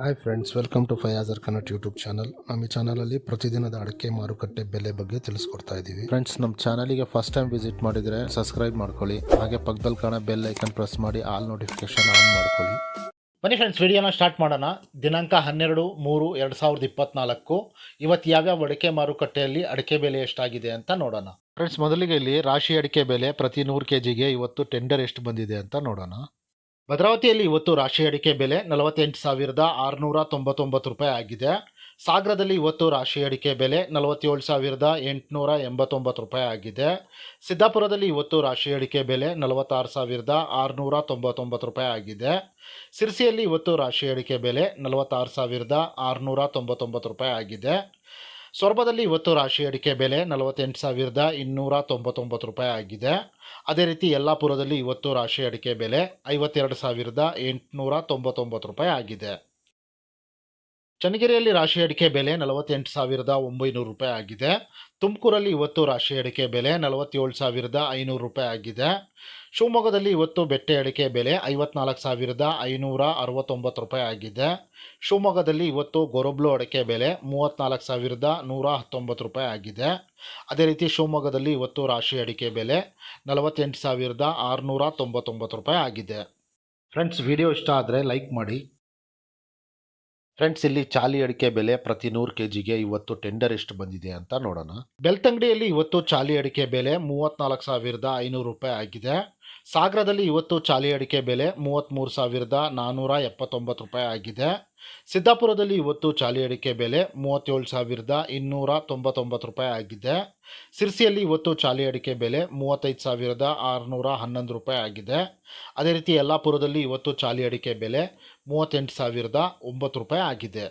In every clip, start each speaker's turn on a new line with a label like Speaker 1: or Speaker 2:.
Speaker 1: Hi friends welcome to ಫಯಾಜರ್ ಕನ್ನಟ್ YouTube channel ನಮ್ಮ ಈ ಚಾನಲಲ್ಲಿ ಪ್ರತಿದಿನದ ಅಡಿಕೆ ಮಾರುಕಟ್ಟೆ ಬೆಲೆ ಬಗ್ಗೆ ತಿಳಿಸ್ಕೊಡ್ತಾ ಇದ್ದೀವಿ. ಫ್ರೆಂಡ್ಸ್ ನಮ್ಮ ಚಾನಲಿಗೆ ಫಸ್ಟ್ ಟೈಮ್ ವಿಸಿಟ್ ಮಾಡಿದರೆ ಸಬ್ಸ್ಕ್ರೈಬ್ ಮಾಡ್ಕೊಳ್ಳಿ. ಹಾಗೆ ಪಕ್ಕದಲ್ಲಿ ಕಾಣೋ ಬೆಲ್ ಐಕನ್ ಪ್ರೆಸ್ ಮಾಡಿ ಆಲ್ ನೋಟಿಫಿಕೇಶನ್ ಆನ್ ಮಾಡ್ಕೊಳ್ಳಿ.
Speaker 2: ಬನ್ನಿ ಫ್ರೆಂಡ್ಸ್ ವಿಡಿಯೋನ ಸ್ಟಾರ್ಟ್ ಮಾಡೋಣ. ದಿನಾಂಕ ಹನ್ನೆರಡು ಮೂರು ಎರಡು ಸಾವಿರದ ಇಪ್ಪತ್ನಾಲ್ಕು. ಇವತ್ತು ಯಾವ್ಯಾವ ಅಡಿಕೆ ಮಾರುಕಟ್ಟೆಯಲ್ಲಿ ಅಡಿಕೆ ಬೆಲೆ ಎಷ್ಟಾಗಿದೆ ಅಂತ ನೋಡೋಣ. ಫ್ರೆಂಡ್ಸ್ ಮೊದಲಿಗೆ ಇಲ್ಲಿ ರಾಶಿ ಅಡಿಕೆ ಬೆಲೆ ಪ್ರತಿ ನೂರು ಕೆ ಜಿಗೆ ಇವತ್ತು ಟೆಂಡರ್ ಎಷ್ಟು ಬಂದಿದೆ ಅಂತ ನೋಡೋಣ. ಭದ್ರಾವತಿಯಲ್ಲಿ ಇವತ್ತು ರಾಶಿ ಅಡಿಕೆ ಬೆಲೆ ನಲವತ್ತೆಂಟು ಸಾವಿರದ ಆರುನೂರ ತೊಂಬತ್ತೊಂಬತ್ತು ರೂಪಾಯಿ ಆಗಿದೆ. ಸಾಗರದಲ್ಲಿ ಇವತ್ತು ರಾಶಿ ಅಡಿಕೆ ಬೆಲೆ ನಲವತ್ತೇಳು ಸಾವಿರದ ಎಂಟುನೂರ ಎಂಬತ್ತೊಂಬತ್ತು ರೂಪಾಯಿ ಆಗಿದೆ. ಸಿದ್ದಾಪುರದಲ್ಲಿ ಇವತ್ತು ರಾಶಿ ಅಡಿಕೆ ಬೆಲೆ ನಲವತ್ತಾರು ಸಾವಿರದ ಆರುನೂರ ತೊಂಬತ್ತೊಂಬತ್ತು ರೂಪಾಯಿ ಆಗಿದೆ. ಸಿರ್ಸಿಯಲ್ಲಿ ಇವತ್ತು ರಾಶಿ ಅಡಿಕೆ ಬೆಲೆ ನಲವತ್ತಾರು ಸಾವಿರದ ಆರುನೂರ ತೊಂಬತ್ತೊಂಬತ್ತು ರೂಪಾಯಿ ಆಗಿದೆ. ಸೊರಬದಲ್ಲಿ ಇವತ್ತು ರಾಶಿ ಅಡಿಕೆ ಬೆಲೆ ನಲವತ್ತೆಂಟು ಸಾವಿರದ ಇನ್ನೂರ ತೊಂಬತ್ತೊಂಬತ್ತು ರೂಪಾಯಿ ಆಗಿದೆ. ಅದೇ ರೀತಿ ಯಲ್ಲಾಪುರದಲ್ಲಿ ಇವತ್ತು ರಾಶಿ ಅಡಿಕೆ ಬೆಲೆ ಐವತ್ತೆರಡು ಸಾವಿರದ ಎಂಟುನೂರ ತೊಂಬತ್ತೊಂಬತ್ತು ರೂಪಾಯಿ ಆಗಿದೆ. ಚನ್ನಗಿರಿಯಲ್ಲಿ ರಾಶಿ ಅಡಿಕೆ ಬೆಲೆ ನಲವತ್ತೆಂಟು ಸಾವಿರದ ಒಂಬೈನೂರು ರೂಪಾಯಿ ಆಗಿದೆ. ತುಮಕೂರಲ್ಲಿ ಇವತ್ತು ರಾಶಿ ಅಡಿಕೆ ಬೆಲೆ ನಲವತ್ತೇಳು ಸಾವಿರದ ಐನೂರು ರೂಪಾಯಿ ಆಗಿದೆ. ಶಿವಮೊಗ್ಗದಲ್ಲಿ ಇವತ್ತು ಬೆಟ್ಟೆ ಅಡಿಕೆ ಬೆಲೆ ಐವತ್ನಾಲ್ಕು ಸಾವಿರದ ಐನೂರ ಅರವತ್ತೊಂಬತ್ತು ರೂಪಾಯಿ ಆಗಿದೆ. ಶಿವಮೊಗ್ಗದಲ್ಲಿ ಇವತ್ತು ಗೊರಬ್ಲು ಅಡಿಕೆ ಬೆಲೆ ಮೂವತ್ತ್ನಾಲ್ಕು ಸಾವಿರದ ನೂರ ಹತ್ತೊಂಬತ್ತು ರೂಪಾಯಿ ಆಗಿದೆ. ಅದೇ ರೀತಿ ಶಿವಮೊಗ್ಗದಲ್ಲಿ ಇವತ್ತು ರಾಶಿ ಅಡಿಕೆ ಬೆಲೆ ನಲವತ್ತೆಂಟು ಸಾವಿರದ ಆರುನೂರ ತೊಂಬತ್ತೊಂಬತ್ತು ರೂಪಾಯಿ ಆಗಿದೆ. ಫ್ರೆಂಡ್ಸ್ ವಿಡಿಯೋ ಇಷ್ಟ ಆದರೆ ಲೈಕ್ ಮಾಡಿ. ಫ್ರೆಂಡ್ಸ್, ಇಲ್ಲಿ ಚಾಲಿ ಅಡಿಕೆ ಬೆಲೆ ಪ್ರತಿ ನೂರು ಕೆ ಜಿಗೆ ಇವತ್ತು ಟೆಂಡರ್ ಎಷ್ಟು ಬಂದಿದೆ ಅಂತ ನೋಡೋಣ. ಬೆಳ್ತಂಗಡಿಯಲ್ಲಿ ಇವತ್ತು ಚಾಲಿ ಅಡಿಕೆ ಬೆಲೆ ಮೂವತ್ನಾಲ್ಕು ಸಾವಿರದ ಐನೂರು ರೂಪಾಯಿ ಆಗಿದೆ. ಸಾಗರದಲ್ಲಿ ಇವತ್ತು ಚಾಲಿ ಅಡಿಕೆ ಬೆಲೆ ಮೂವತ್ತ್ಮೂರು ಸಾವಿರದ ನಾನ್ನೂರ ಎಪ್ಪತ್ತೊಂಬತ್ತು ರೂಪಾಯಿ ಆಗಿದೆ. ಸಿದ್ದಾಪುರದಲ್ಲಿ ಇವತ್ತು ಚಾಲಿ ಅಡಿಕೆ ಬೆಲೆ ಮೂವತ್ತೇಳು ಸಾವಿರದ ಇನ್ನೂರ ತೊಂಬತ್ತೊಂಬತ್ತು ರೂಪಾಯಿ ಆಗಿದೆ. ಸಿರ್ಸಿಯಲ್ಲಿ ಇವತ್ತು ಚಾಲಿ ಅಡಿಕೆ ಬೆಲೆ ಮೂವತ್ತೈದು ಸಾವಿರದ ಆರುನೂರ ಹನ್ನೊಂದು ರೂಪಾಯಿ ಆಗಿದೆ. ಅದೇ ರೀತಿ ಯಲ್ಲಾಪುರದಲ್ಲಿ ಇವತ್ತು ಚಾಲಿ ಅಡಿಕೆ ಬೆಲೆ ಮೂವತ್ತೆಂಟು ಸಾವಿರದ ಒಂಬತ್ತು ರೂಪಾಯಿ ಆಗಿದೆ.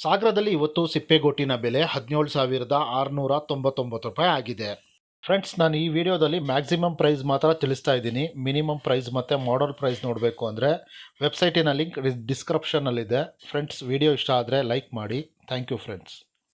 Speaker 2: ಸಾಗರದಲ್ಲಿ ಇವತ್ತು ಸಿಪ್ಪೆಗೋಟಿನ ಬೆಲೆ ಹದಿನೇಳು ಸಾವಿರದ ಆರುನೂರ ತೊಂಬತ್ತೊಂಬತ್ತು ರೂಪಾಯಿ ಆಗಿದೆ. ಫ್ರೆಂಡ್ಸ್ ನಾನು ಈ ವಿಡಿಯೋದಲ್ಲಿ ಮ್ಯಾಕ್ಸಿಮಮ್ ಪ್ರೈಸ್ ಮಾತ್ರ ತಿಳಿಸ್ತಾ ಇದ್ದೀನಿ. ಮಿನಿಮಮ್ ಪ್ರೈಸ್ ಮತ್ತು ಮಾಡಲ್ ಪ್ರೈಸ್ ನೋಡಬೇಕು ಅಂದರೆ ವೆಬ್ಸೈಟಿನ ಲಿಂಕ್ ಡಿಸ್ಕ್ರಿಪ್ಷನಲ್ಲಿದೆ ಫ್ರೆಂಡ್ಸ್ ವಿಡಿಯೋ ಇಷ್ಟ ಆದರೆ ಲೈಕ್ ಮಾಡಿ. Thank you friends